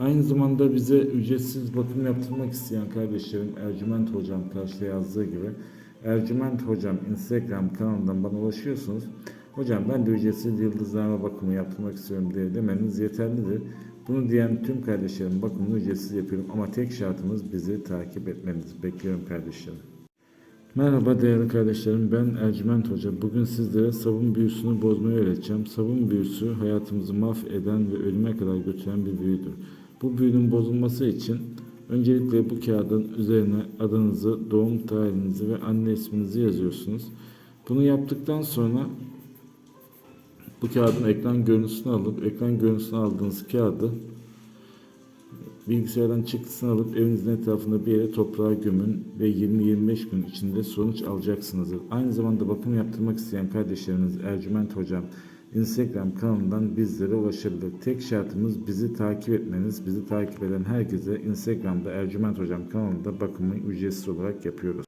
Aynı zamanda bize ücretsiz bakım yaptırmak isteyen kardeşlerim Ercüment Hocam karşıda yazdığı gibi Ercüment Hocam Instagram kanalından bana ulaşıyorsunuz. Hocam ben de ücretsiz yıldızlarma bakımı yaptırmak istiyorum diye demeniz yeterlidir. Bunu diyen tüm kardeşlerim bakımını ücretsiz yapıyorum ama tek şartımız bizi takip etmeniz. Bekliyorum kardeşlerim. Merhaba değerli kardeşlerim ben Ercüment Hoca. Bugün sizlere sabun büyüsünü bozmayı öğreteceğim. Sabun büyüsü hayatımızı mahveden ve ölüme kadar götüren bir büyüdür. Bu büyünün bozulması için öncelikle bu kağıdın üzerine adınızı, doğum tarihinizi ve anne isminizi yazıyorsunuz. Bunu yaptıktan sonra bu kağıdın ekran görüntüsünü alıp ekran görüntüsünü aldığınız kağıdı bilgisayardan çıktısını alıp evinizin etrafında bir yere toprağa gömün ve 20-25 gün içinde sonuç alacaksınızdır. Aynı zamanda bakım yaptırmak isteyen kardeşlerimiz Ercüment Hocam Instagram kanalından bizlere ulaşabilir. Tek şartımız bizi takip etmeniz. Bizi takip eden herkese Instagram'da Ercüment Hocam kanalında bakımı ücretsiz olarak yapıyoruz.